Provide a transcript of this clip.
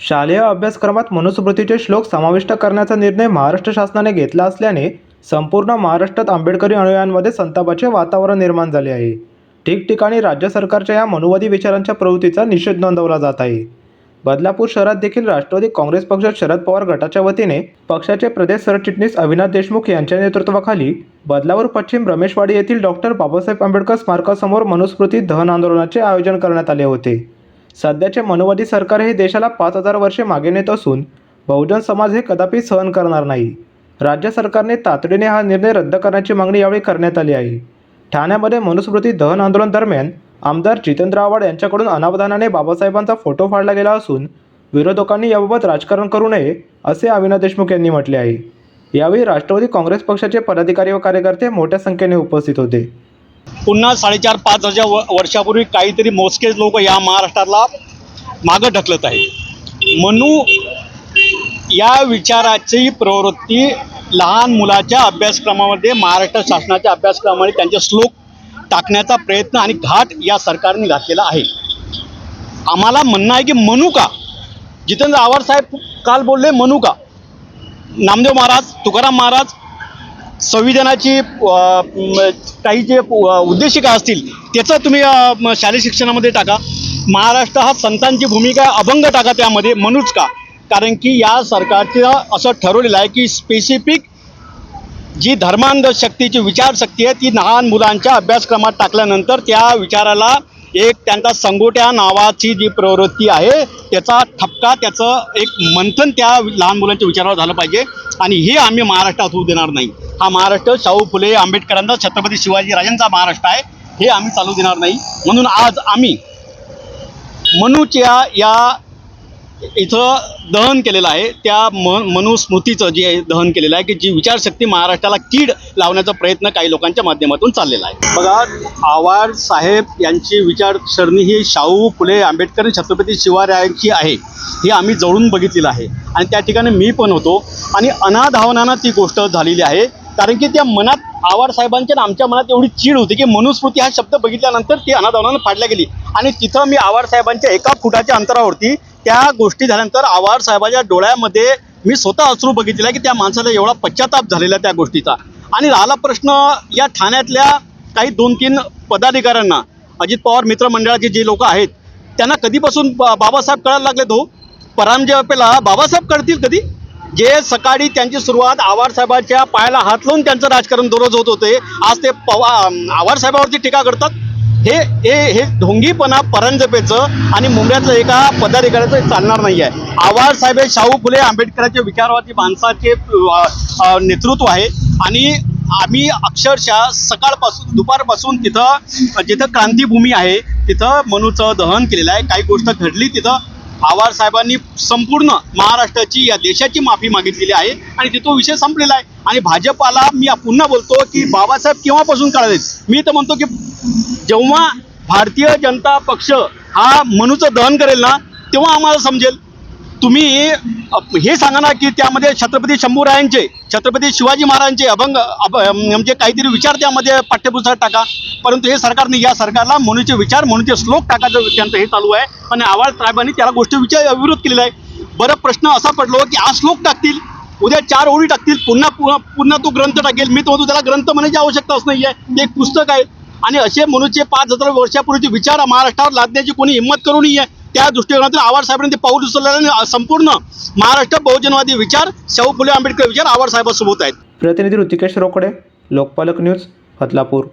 शालेय अभ्यासक्रमात मनुस्मृतीचे श्लोक समाविष्ट करण्याचा निर्णय महाराष्ट्र शासनाने घेतला असल्याने संपूर्ण महाराष्ट्रात आंबेडकरी अनुयायांमध्ये संतापाचे वातावरण निर्माण झाले आहे. ठिकठिकाणी राज्य सरकारच्या या मनुवादी विचारांच्या प्रवृत्तीचा निषेध नोंदवला जात आहे. बदलापूर शहरात देखील राष्ट्रवादी काँग्रेस पक्ष शरद पवार गटाच्या वतीने पक्षाचे प्रदेश सरचिटणीस अविनाश देशमुख यांच्या नेतृत्वाखाली बदलापूर पश्चिम रमेशवाडी येथील डॉक्टर बाबासाहेब आंबेडकर स्मारकासमोर मनुस्मृती दहन आंदोलनाचे आयोजन करण्यात आले होते. सध्याचे मनोवादी सरकार हे देशाला पाच हजार वर्षे मागे नेत असून बहुजन समाज हे कदापि सहन करणार नाही. राज्य सरकारने तातडीने हा निर्णय रद्द करण्याची मागणी यावेळी करण्यात आली आहे. ठाण्यामध्ये मनुस्मृती दहन आंदोलन दरम्यान आमदार जितेंद्र आव्हाड यांच्याकडून अनावधानाने बाबासाहेबांचा फोटो फाडला गेला असून विरोधकांनी याबाबत राजकारण करू नये असे अविनाश देशमुख यांनी म्हटले आहे. यावेळी राष्ट्रवादी काँग्रेस पक्षाचे पदाधिकारी व कार्यकर्ते मोठ्या संख्येने उपस्थित होते. पुन्हा साडेचार पाच हजार व वर्षापूर्वी काहीतरी मोजकेच लोक या महाराष्ट्राला मागं ढकलत आहे म्हणू या विचाराची प्रवृत्ती लहान मुलाच्या अभ्यासक्रमामध्ये महाराष्ट्र शासनाच्या अभ्यासक्रमामध्ये त्यांचे श्लोक टाकण्याचा प्रयत्न आणि घाट या सरकारने घातलेला आहे. आम्हाला म्हणणं आहे की म्हणू का? जितेंद्र आव्हाड साहेब काल बोलले म्हणू का? नामदेव महाराज तुकाराम महाराज संविधानाची काही जे उद्देशिका असतील त्याचं तुम्ही शालेय शिक्षणामध्ये टाका. महाराष्ट्र हा संतांची भूमिका अभंग टाका त्यामध्ये म्हणूच का? कारण की या सरकारचं असं ठरवलेलं आहे की स्पेसिफिक जी धर्मांध शक्तीची विचारशक्ती आहे ती लहान मुलांच्या अभ्यासक्रमात टाकल्यानंतर त्या विचाराला एक त्यांचा संगोट्या नावाची जी प्रवृत्ती आहे त्याचा ठपका त्याचं एक मंथन त्या लहान मुलांच्या विचारावर झालं पाहिजे. आणि हे आम्ही महाराष्ट्रात होऊ देणार नाही. हा महाराष्ट्र शाहू फुले आंबेडकरांचा छत्रपती शिवाजी राजांचा महाराष्ट्र आहे. हे आम्ही चालू देणार नाही. म्हणून आज आम्ही मनूच्या या इथं दहन केलेलं आहे. त्या म मनुस्मृतीचं जे दहन केलेलं आहे की जी विचारशक्ती महाराष्ट्राला कीड लावण्याचा प्रयत्न काही लोकांच्या माध्यमातून चाललेला आहे. बघा आवार साहेब यांची विचारसरणी ही शाहू फुले आंबेडकर छत्रपती शिवरायांची आहे. हे आम्ही जवळून बघितलेलं आहे. आणि त्या ठिकाणी मी पण होतो. आणि अनाधावनानं ती गोष्ट झालेली आहे. कारण की त्या मनात आव्हाड साहेबांच्या आणि आमच्या मनात एवढी चीड होती की मनुस्मृती हा शब्द बघितल्यानंतर ती अनाधावनानं फाडल्या गेली. आणि तिथं मी आव्हाड साहेबांच्या एका फुटाच्या अंतरावरती त्या गोष्टी झाल्यानंतर आव्हाड साहेबांच्या डोळ्यामध्ये मी स्वतः अश्रू बघितलेला की त्या माणसाला एवढा पश्चाताप झालेला त्या गोष्टीचा. आणि राहिला प्रश्न या ठाण्यातल्या काही दोन तीन पदाधिकाऱ्यांना अजित पवार मित्रमंडळाचे जे लोक आहेत त्यांना कधीपासून बाबासाहेब कळायला लागले तो हो? परांजपेला बाबासाहेब कळतील कधी? जे सकाळी त्यांची सुरुवात आव्हाड पायाला हात लावून त्यांचं राजकारण दररोज होत होते आज ते पवा आवारसाहेबावरती टीका करतात. हे हे हे ढोंगीपणा परंजपेचं आणि मुंबईतलं एका पदाधिकाऱ्याचं चालणार नाही आहे आवारसाहेब हे शाहू फुले आंबेडकरांचे विचारवादी माणसाचे नेतृत्व आहे. आणि आम्ही अक्षरशः सकाळपासून दुपारपासून तिथं जिथं क्रांतीभूमी आहे तिथं मनूचं दहन केलेलं आहे. काही गोष्ट घडली तिथं आव्हाड साहेबांनी संपूर्ण महाराष्ट्राची या देशाची माफी मागितलेली आहे आणि तिथं विषय संपलेला आहे. आणि भाजपाला मी पुन्हा बोलतो की बाबासाहेब केव्हापासून काढायचे मी तर म्हणतो की जेव्हा भारतीय जनता पक्ष हा मनूचं दहन करेल ना तेव्हा आम्हाला समजेल. तुम्ही हे सांगा ना की त्यामध्ये छत्रपती शंभूरायांचे छत्रपती शिवाजी महाराजांचे अभंग अभ म्हणजे काहीतरी विचार त्यामध्ये पाठ्यपुस्तकात टाका. परंतु हे सरकारने या सरकारला म्हणूचे विचार म्हणूचे श्लोक टाकायचं त्यांचं हे चालू आहे. आणि आवाळ साहेबांनी त्याला गोष्टी विचार विरोध केलेला आहे. बरं प्रश्न असा पडलो की आज श्लोक टाकतील उद्या चार ओळी टाकतील पुन्हा पुन्हा पुन्हा तो ग्रंथ टाकेल. मी तो म्हणतो त्याला ग्रंथ म्हणायची आवश्यकताच नाही आहे. ते एक पुस्तक आहे. आणि असे म्हणूचे पाच हजार वर्षापूर्वीचे विचार महाराष्ट्रावर लादण्याची कोणी हिंमत करू नये. त्या दृष्टिकोनातून आवारसाहेबांनी ते पाऊल उचललं आणि संपूर्ण महाराष्ट्र बहुजनवादी विचार शाहू फुले आंबेडकर विचार आवाडसाहेबांसोबत आहेत. प्रतिनिधी ऋतिकेश रोकडे लोकपालक न्यूज बदलापूर